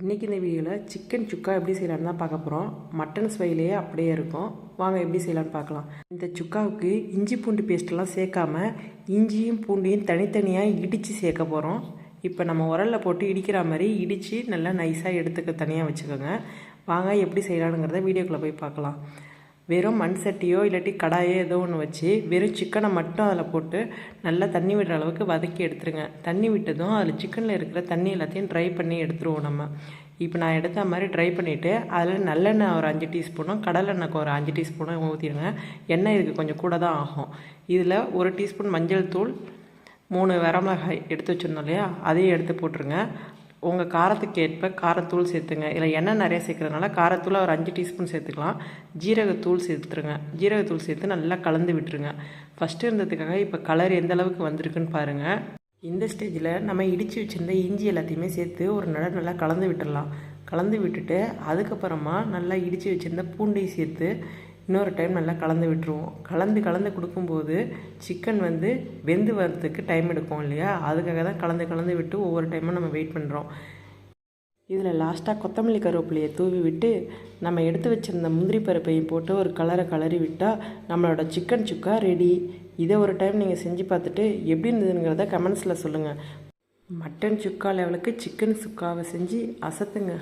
இன்றைக்கி இந்த வீடியோவில் சிக்கன் சுக்கா எப்படி செய்யலான்னு தான் பார்க்க போகிறோம் மட்டன் ஸ்வைலேயே அப்படியே இருக்கும். வாங்க எப்படி செய்யலான்னு பார்க்கலாம். இந்த சுக்காவுக்கு இஞ்சி பூண்டு பேஸ்ட்டெல்லாம் சேர்க்காம இஞ்சியும் பூண்டையும் தனித்தனியாக இடித்து சேர்க்க போகிறோம் இப்போ நம்ம உரலில் போட்டு இடிக்கிற மாதிரி இடித்து நல்லா நைஸாக எடுத்துக்க தனியாக வச்சுக்கோங்க. வாங்க எப்படி செய்யலானுங்கிறத வீடியோக்குள்ளே போய் பார்க்கலாம். வெறும் மண் சட்டியோ இல்லாட்டி கடாயோ ஏதோ ஒன்று வச்சு வெறும் சிக்கனை மட்டும் அதில் போட்டு நல்லா தண்ணி விடுற அளவுக்கு வதக்கி எடுத்துருங்க. தண்ணி விட்டதும் அதில் சிக்கனில் இருக்கிற தண்ணி எல்லாத்தையும் ட்ரை பண்ணி எடுத்துருவோம் நம்ம. இப்போ நான் எடுத்த மாதிரி ட்ரை பண்ணிவிட்டு அதில் நல்லெண்ணெய் ஒரு அஞ்சு டீஸ்பூனும் கடலெண்ணெய்க்கு ஒரு அஞ்சு டீஸ்பூனும் ஊற்றிடுங்க எண்ணெய் இதுக்கு கொஞ்சம் கூட தான் ஆகும். இதில் ஒரு டீஸ்பூன் மஞ்சள் தூள் மூணு வரமிளகாய் எடுத்து வச்சுருந்தோம் இல்லையா? அதையும் எடுத்து போட்டுருங்க. உங்கள் காரத்துக்கு ஏற்ப காரத்தூள் சேர்த்துங்க. இல்லை எண்ணெய் நிறைய சேர்க்குறதுனால காரத்தூள் ஒரு அஞ்சு டீஸ்பூன் சேர்த்துக்கலாம். ஜீரகத்தூள் சேர்த்துருங்க. ஜீரகத்தூள் சேர்த்து நல்லா கலந்து விட்டுருங்க. ஃபஸ்ட்டு இருந்ததுக்காக இப்போ கலர் எந்த அளவுக்கு வந்திருக்குன்னு பாருங்கள் இந்த ஸ்டேஜில் நம்ம இடித்து வச்சுருந்த இஞ்சி எல்லாத்தையுமே சேர்த்து ஒரு நட நல்லா கலந்து விட்டுடலாம் கலந்து விட்டுட்டு அதுக்கப்புறமா நல்லா இடித்து வச்சுருந்த பூண்டையும் சேர்த்து இன்னொரு டைம் நல்லா கலந்து விட்டுருவோம். கலந்து கலந்து கொடுக்கும்போது சிக்கன் வந்து வெந்து வரத்துக்கு டைம் எடுக்கும் இல்லையா? அதுக்காக தான் கலந்து கலந்து விட்டு ஒவ்வொரு டைமும் நம்ம வெயிட் பண்ணுறோம் இதில் லாஸ்ட்டாக கொத்தமல்லி கருவேப்பிலையை தூவி விட்டு நம்ம எடுத்து வச்சுருந்த முந்திரி பருப்பையும் போட்டு ஒரு கலரை கலரி விட்டால் நம்மளோட சிக்கன் சுக்கா ரெடி இதை ஒரு டைம் நீங்கள் செஞ்சு பார்த்துட்டு எப்படி இருந்ததுங்கிறத கமெண்ட்ஸில் சொல்லுங்கள் மட்டன் சுக்கா லெவலுக்கு சிக்கன் சுக்காவை செஞ்சு அசத்துங்க.